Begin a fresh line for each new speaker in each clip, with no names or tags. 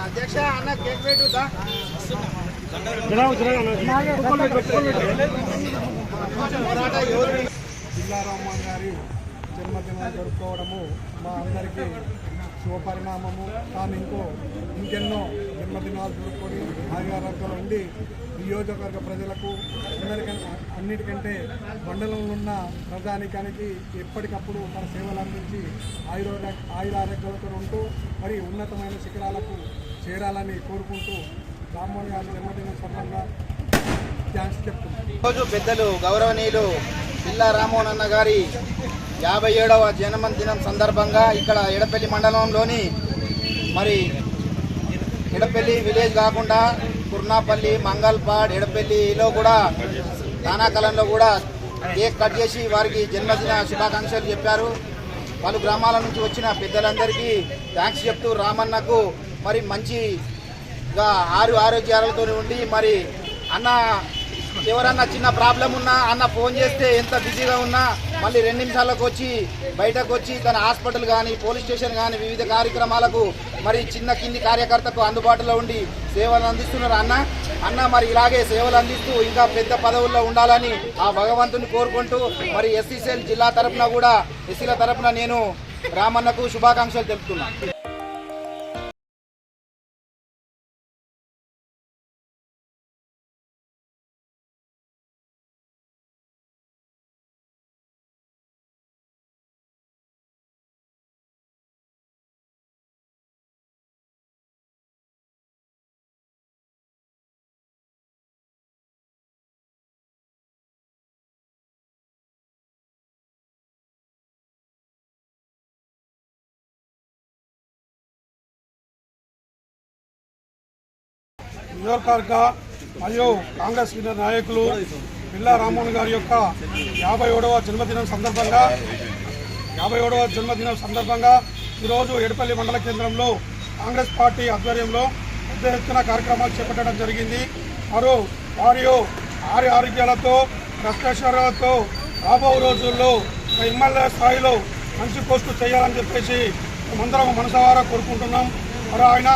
అధ్యక్ష అన్న కేక్ పెట్టుదా
జిల్లారామన్ గారి జన్మదినం జరుపుకోవడము మా అందరికీ శుభపరిణామము కానీ ఇంకో ఇంకెన్నో జన్మదినాలు జరుపుకొని ఆయురారోగ్యాలు ఉండి నియోజకవర్గ ప్రజలకు అందరికంటే అన్నిటికంటే మండలంలో ఉన్న ప్రజానికానికి ఎప్పటికప్పుడు మన సేవలు అందించి ఆయుర ఆయురారోగ్యాలతో ఉంటూ మరి ఉన్నతమైన శిఖరాలకు చేరాలని కోరుకుంటూ రామ్మోహన్ గారి జన్మదినం సందర్భంగా థ్యాంక్స్ చెప్తున్నాను.
రోజు పెద్దలు గౌరవనీయులు జిల్లా రామ్మోహన్ అన్న గారి యాభై ఏడవ జన్మదినం సందర్భంగా ఇక్కడ ఎడపల్లి మండలంలోని మరి ఎడపల్లి విలేజ్ కాకుండా కుర్నాపల్లి మంగల్పాడ్ ఎడపల్లిలో కూడా దానాకలంలో కూడా కేక్ కట్ చేసి వారికి జన్మదిన శుభాకాంక్షలు చెప్పారు. పలు గ్రామాల నుంచి వచ్చిన పెద్దలందరికీ థ్యాంక్స్ చెప్తూ రామన్నకు మరి మంచిగా ఆరు ఆరోగ్యాలతో ఉండి మరి అన్న ఎవరన్నా చిన్న ప్రాబ్లం ఉన్నా అన్న ఫోన్ చేస్తే ఎంత బిజీగా ఉన్నా మళ్ళీ రెండు నిమిషాలకు వచ్చి బయటకు వచ్చి తన హాస్పిటల్ కానీ పోలీస్ స్టేషన్ కానీ వివిధ కార్యక్రమాలకు మరి చిన్న కింది కార్యకర్తకు అందుబాటులో ఉండి సేవలు అందిస్తున్నారు అన్న. అన్న మరి ఇలాగే సేవలు అందిస్తూ ఇంకా పెద్ద పదవుల్లో ఉండాలని ఆ భగవంతుని కోరుకుంటూ మరి ఎస్సీసీఎల్ జిల్లా తరపున కూడా ఎస్సీల తరపున నేను రామన్నకు శుభాకాంక్షలు తెలుపుతున్నాను
నియోజకవర్గ మరియు కాంగ్రెస్ సీనియర్ నాయకులు పిల్లా రామ్మోహన్ గారి యొక్క యాభై ఏడవ జన్మదినం సందర్భంగా యాభై ఏడవ జన్మదినం సందర్భంగా ఈరోజు ఎడపల్లి మండల కేంద్రంలో కాంగ్రెస్ పార్టీ ఆధ్వర్యంలో పెద్ద ఎత్తున కార్యక్రమాలు చేపట్టడం జరిగింది. వారు వారి ఆరి ఆరోగ్యాలతో భ్రష్టాచారాలతో రాబో రోజుల్లో ఎమ్మెల్యే స్థాయిలో మంచి పోస్టు చేయాలని చెప్పేసి మేమందరం మనసవారా కోరుకుంటున్నాం. మరి ఆయన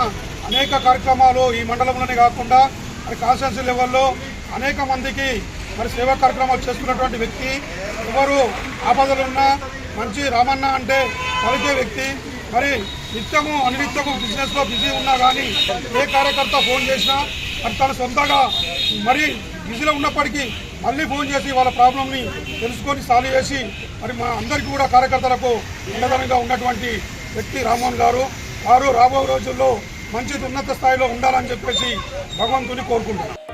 అనేక కార్యక్రమాలు ఈ మండలంలోనే కాకుండా మరి కాన్స్టిట్యూన్సీ లెవెల్లో అనేక మందికి మరి సేవా కార్యక్రమాలు చేసుకున్నటువంటి వ్యక్తి ఎవరు ఆపదలున్నా మంచి రామన్న అంటే పలికే వ్యక్తి మరి నిత్యము అనిత్యము బిజినెస్లో బిజీ ఉన్నా కానీ ఏ కార్యకర్త ఫోన్ చేసినా మరి తన సొంతగా మరి బిజీలో ఉన్నప్పటికీ మళ్ళీ ఫోన్ చేసి వాళ్ళ ప్రాబ్లంని తెలుసుకొని సాల్వ్ చేసి మరి మా అందరికీ కూడా కార్యకర్తలకు అండదండగా ఉన్నటువంటి వ్యక్తి రామ్మోహన్ గారు. వారు రాబో రోజుల్లో మంచి ఉన్నత స్థాయిలో ఉండాలని చెప్పేసి భగవంతుని కోరుకుంటున్నాను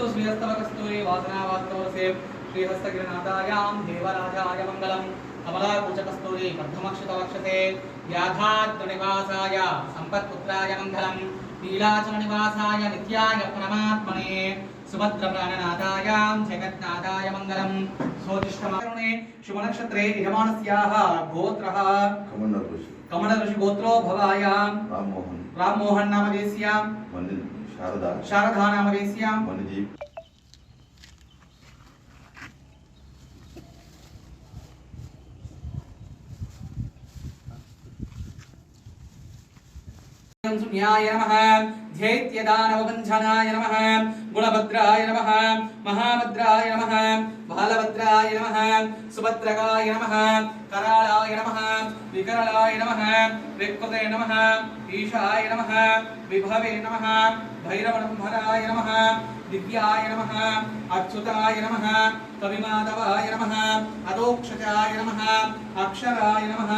నమస్తు శ్రీహస్తవకస్తూరి వాసనావాస్తవసే శ్రీహస్తగిరినాథాయాం దేవరాజాయ మంగళం కమలాకూచకస్తూరి పద్మక్షతవక్షసే వ్యాఘాద్రునివాసాయ సంపత్పుత్రాయ మంగళం నీలాచల నివాసాయ నిత్యాయ పరమాత్మనే సుభద్రప్రాణనాథాయాం జగత్నాథాయ మంగళం జ్యోతిష్కరుణే శుభనక్షత్రే యజమానస్యాః
గోత్రః కమణ
ఋషి గోత్రో
భవాయాం
రామ్మోహన్ రామ్మోహన్
నామదేశ్యాం शारदा
शारदा नामदेस्यां
मणिदीप
शून्याय नमः। ध्यैत्यदानवबन्धनाय नमः। गुणभद्राय नमः। महाभद्राय नमः। बालभद्राय नमः। सुभद्रकाय नमः। नमः వికరాయ నమ ప్రకృతే నమ ఈశాయ నమ విభవే నమ భైరవరంభరాయ నమ దివ్యాయ నమ అచ్యుతాయ నమ కవిమాధవాయ నమ అదోక్షజాయ నమ అక్షరాయ నమ